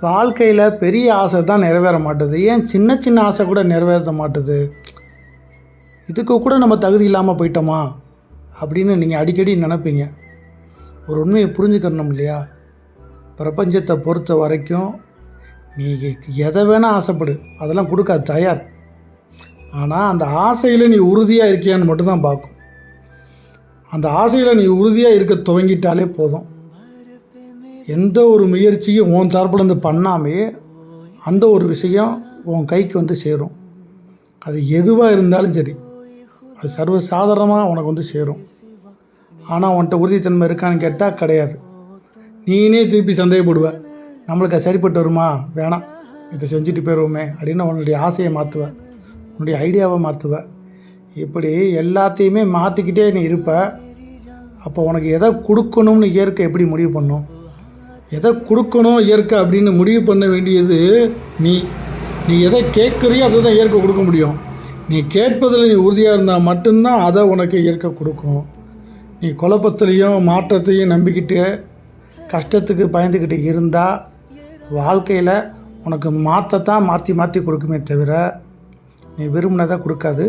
வாழ்க்கையில் பெரிய ஆசை தான் நிறைவேற மாட்டுது. ஏன் சின்ன சின்ன ஆசை கூட நிறைவேற மாட்டுது? இதுக்கு கூட நம்ம தகுதி இல்லாமல் போயிட்டோமா? அப்படின்னு நீங்கள் அடிக்கடி நினைப்பீங்க. ஒரு உண்மையை புரிஞ்சுக்கணும் இல்லையா? பிரபஞ்சத்தை பொறுத்த வரைக்கும் நீ எதை வேணால் ஆசைப்படு. அதெல்லாம் கொடுக்காது தயார். ஆனால் அந்த ஆசையில் நீ உறுதியாக இருக்கியான்னு மட்டும்தான் பார்க்கும். அந்த ஆசையில் நீ உறுதியாக இருக்க துவங்கிட்டாலே போதும். எந்த ஒரு முயற்சியும் உன் தரப்புலேருந்து பண்ணாமே அந்த ஒரு விஷயம் உன் கைக்கு வந்து சேரும். அது எதுவாக இருந்தாலும் சரி அது சர்வ சாதாரணமாக உனக்கு வந்து சேரும். ஆனால் உன்கிட்ட உறுதித்தன்மை இருக்கான்னு கேட்டால் கிடையாது. நீனே திருப்பி சந்தேகப்படுவ நம்மளுக்கு சரிப்பட்டு வருமா? வேணாம் இதை செஞ்சுட்டு போயிடுவோமே அப்படின்னு உன்னுடைய ஆசையை மாற்றுவ உன்னுடைய ஐடியாவை மாற்றுவ இப்படி எல்லாத்தையுமே மாற்றிக்கிட்டே நீ இருப்ப. அப்போ உனக்கு எதை கொடுக்கணும்னு இயற்கை எப்படி முடிவு பண்ணும்? எதை கொடுக்கணும் இயற்கை அப்படின்னு முடிவு பண்ண வேண்டியது நீ. நீ எதை கேட்குறியோ அதை தான் இயற்கை கொடுக்க முடியும். நீ கேட்பதில் நீ உறுதியாக இருந்தால் மட்டும்தான் அதை உனக்கு இயற்கை கொடுக்கும். நீ குழப்பத்திலையும் மாற்றத்தையும் நம்பிக்கிட்டு கஷ்டத்துக்கு பயந்துக்கிட்டு இருந்தால் வாழ்க்கையில் உனக்கு மாற்றத்தான் மாற்றி மாற்றி கொடுக்குமே தவிர நீ விரும்பினதை கொடுக்காது.